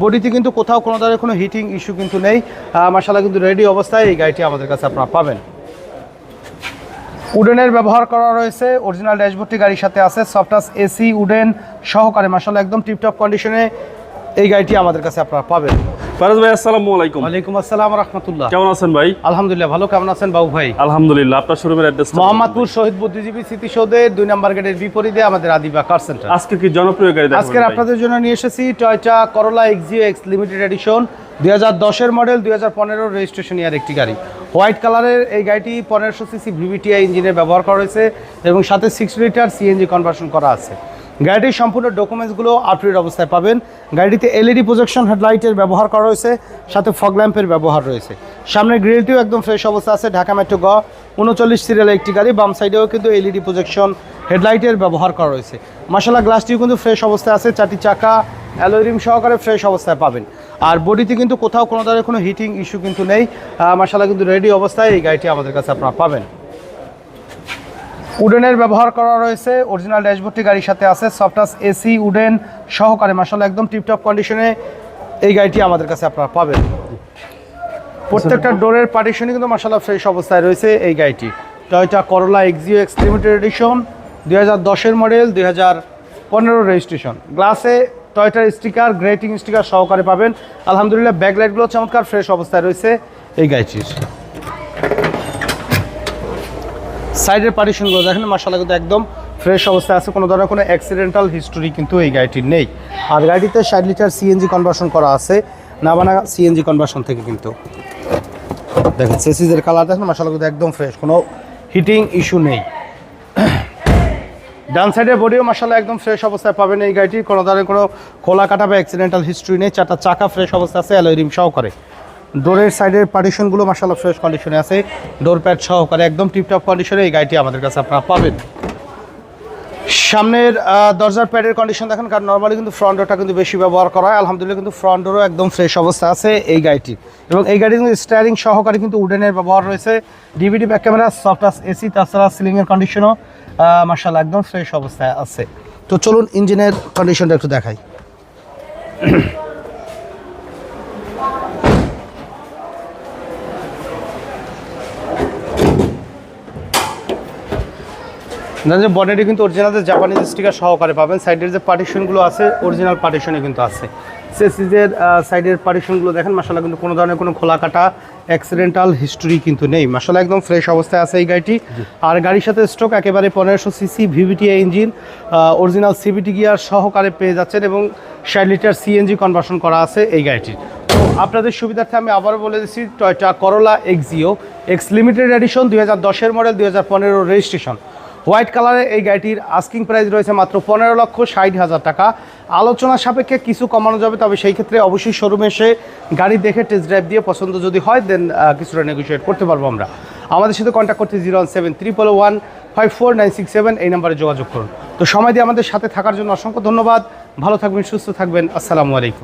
বডিতে কিন্তু কোথাও কোনো ধরনের কোনো হিটিং ইস্যু কিন্তু নেই। মাসালা কিন্তু রেডি অবস্থায় এই গাড়িটি আমাদের কাছে আপনারা পাবেন। উডেনের ব্যবহার করা রয়েছে অরিজিনাল ড্যাশবোর্ডটি গাড়ির সাথে আছে সফটাস এসি উডেন সহকারে মাসালা একদম টিপটপ কন্ডিশনে এই গাড়িটি আমাদের কাছে আপনারা পাবেন। ফারাজ ভাই আসসালামু আলাইকুম। ওয়ালাইকুম আসসালাম রহমতুল্লাহ। কেমন আছেন ভাই? আলহামদুলিল্লাহ ভালো। কেমন আছেন বাবু ভাই? আলহামদুলিল্লাহ আপনার শোরুমের অ্যাড্রেস মোহাম্মদপুর শহীদ বুদ্ধিজীবী দুই নম্বর গেটের বিপরীতে আমাদের আদিবা কার সেন্টার আজকে কি জনপ্রিয় গাড়ি আপনাদের জন্য নিয়ে এসেছি Toyota Corolla Axio X limited edition দুই হাজার দশের মডেল দুই হাজার পনেরো রেজিস্ট্রেশন ইয়ার একটি গাড়ি। হোয়াইট কালারের এই গাড়িটি পনেরোশো সিসি ভিভিটিআই ব্যবহার করা হয়েছে এবং সাথে সিক্স লিটার সিএনজি কনভার্সন করা আছে। গাড়িটির সম্পূর্ণ ডকুমেন্টসগুলো আপডেট অবস্থায় পাবেন। গাড়িটিতে এলইডি প্রজেকশন হেডলাইটের ব্যবহার করা রয়েছে সাথে ফগ ল্যাম্পের ব্যবহার রয়েছে। সামনের গ্রিলটিও একদম ফ্রেশ অবস্থা আছে, ঢাকা মেট্রো গ উনচল্লিশ সিরিয়ালের একটি গাড়ি, বাম সাইডেও কিন্তু এলইডি প্রজেকশন হেডলাইটের ব্যবহার করা রয়েছে। মাসালা গ্লাসটিও কিন্তু ফ্রেশ অবস্থায় আছে, চারটি চাকা অ্যালোরিম সহকারে ফ্রেশ অবস্থায় পাবেন। আর বডিতে কিন্তু কোথাও কোনো ধরনের কোনো হিটিং ইস্যু কিন্তু নেই। মাসালা কিন্তু রেডি অবস্থায় এই গাড়িটি আমাদের কাছে আপনারা পাবেন। উডেনের ব্যবহার করা রয়েছে। অরিজিনাল ড্যাশবোর্ডটি গাড়ির সাথে আছে। সফটাস এসি উডেন সহকারে। মাসালা একদম টিপটপ কন্ডিশনে এই গাড়িটি আমাদের কাছে আপনারা পাবেন। প্রত্যেকটা ডোরের পার্টিশনই কিন্তু মাসালা ফ্রেশ অবস্থায় রয়েছে এই গাড়িটি। Toyota Corolla Axio X limited edition দুই হাজার দশের মডেল দুই হাজার পনেরো রেজিস্ট্রেশন গ্লাসে টয়টার স্টিকার গ্রেটিং স্টিকার সহকারে পাবেন। আলহামদুলিল্লাহ ব্যাকলাইটগুলো চমৎকার ফ্রেশ অবস্থায় রয়েছে এই গাড়িটির। সাইডের পার্টিশনগুলো দেখেন মাসালা কিন্তু একদম ফ্রেশ অবস্থায় আছে। কোনো ধরনের কোনো অ্যাক্সিডেন্টাল হিস্টোরি কিন্তু এই গাড়িটির নেই। আর গাড়িতে ষাট লিটার সিএনজি কনভার্সন করা আছে। নাবানা সিএনজি কনভার্সন থেকে কিন্তু। দেখেন সেসিজের কালার দেখেন মাসালা কিন্তু একদম ফ্রেশ কোনো হিটিং ইস্যু নেই। ডান সাইডের বডিও মাসালা একদম ফ্রেশ অবস্থায় পাবেন এই গাড়িটির কোনো ধরনের কোনো খোলা কাটা বা অ্যাক্সিডেন্টাল হিস্ট্রি নেই। চারটা চাকা ফ্রেশ অবস্থা আছে অ্যালোয় রিম সহকারে। ডোরের সাইডের পার্টিশনগুলো মাসালা ফ্রেশ কন্ডিশনে আছে। ডোর প্যাড সহকারে একদম টিপটপ কন্ডিশনে এই গাড়িটি আমাদের কাছে আপনারা পাবেন। সামনের দরজার প্যাডের কন্ডিশন দেখেন, কারণ নর্মালি কিন্তু ফ্রন্ট ডোরটা কিন্তু বেশি ব্যবহার করা হয়। আলহামদুলিল্লাহ কিন্তু ফ্রন্ট ডোরও একদম ফ্রেশ অবস্থা আছে এই গাড়িটি। এবং এই গাড়ির কিন্তু স্টারিং সহকারে কিন্তু উডেনের ব্যবহার রয়েছে। ডিভিডি ব্যাক ক্যামেরা সফটাস এসি তাছাড়া সিলিংয়ের কন্ডিশনও মার্শাল একদম ফ্রেশ অবস্থায় আছে। তো চলুন ইঞ্জিনের কন্ডিশনটা একটু দেখাই। যে বনেটে কিন্তু অরিজিনাল জাপানিজ স্টিকার সহকারে পাবেন। সাইডের যে পার্টিশনগুলো আছে অরিজিনাল পার্টিশনে কিন্তু আছে। সেসিজের সাইডের পার্টিশনগুলো দেখেন মাসালা কিন্তু কোনো ধরনের কোনো খোলা কাটা অ্যাক্সিডেন্টাল হিস্টোরি কিন্তু নেই। মাসালা একদম ফ্রেশ অবস্থায় আছে এই গাড়িটি। আর গাড়ির সাথে স্ট্রোক একেবারে পনেরোশো CC VVTI engine original CVT gear সহকারে পেয়ে যাচ্ছেন এবং ষাট লিটার সিএনজি কনভার্সন করা আছে এই গাড়িটির আপনাদের সুবিধার্থে আমি আবারও বলে দিচ্ছি Toyota Corolla Axio X limited edition দুই হাজার দশের মডেল দুই হাজার পনেরো রেজিস্ট্রেশন হোয়াইট কালারের এই গাড়িটির আস্কিং প্রাইস রয়েছে মাত্র পনেরো লক্ষ ষাট হাজার টাকা। আলোচনা সাপেক্ষে কিছু কমানো যাবে, তবে সেই ক্ষেত্রে অবশ্যই শোরুমে এসে গাড়ি দেখে টেস্ট ড্রাইভ দিয়ে পছন্দ যদি হয় দেন কিছুটা নেগোসিয়েট করতে পারব আমরা। আমাদের সাথে কন্ট্যাক্ট করতে zero one seven triple one five four nine six seven এই নাম্বারে যোগাযোগ করুন। তো সময় দিয়ে আমাদের সাথে থাকার জন্য অসংখ্য ধন্যবাদ। ভালো থাকবেন, সুস্থ থাকবেন। আসসালামু আলাইকুম।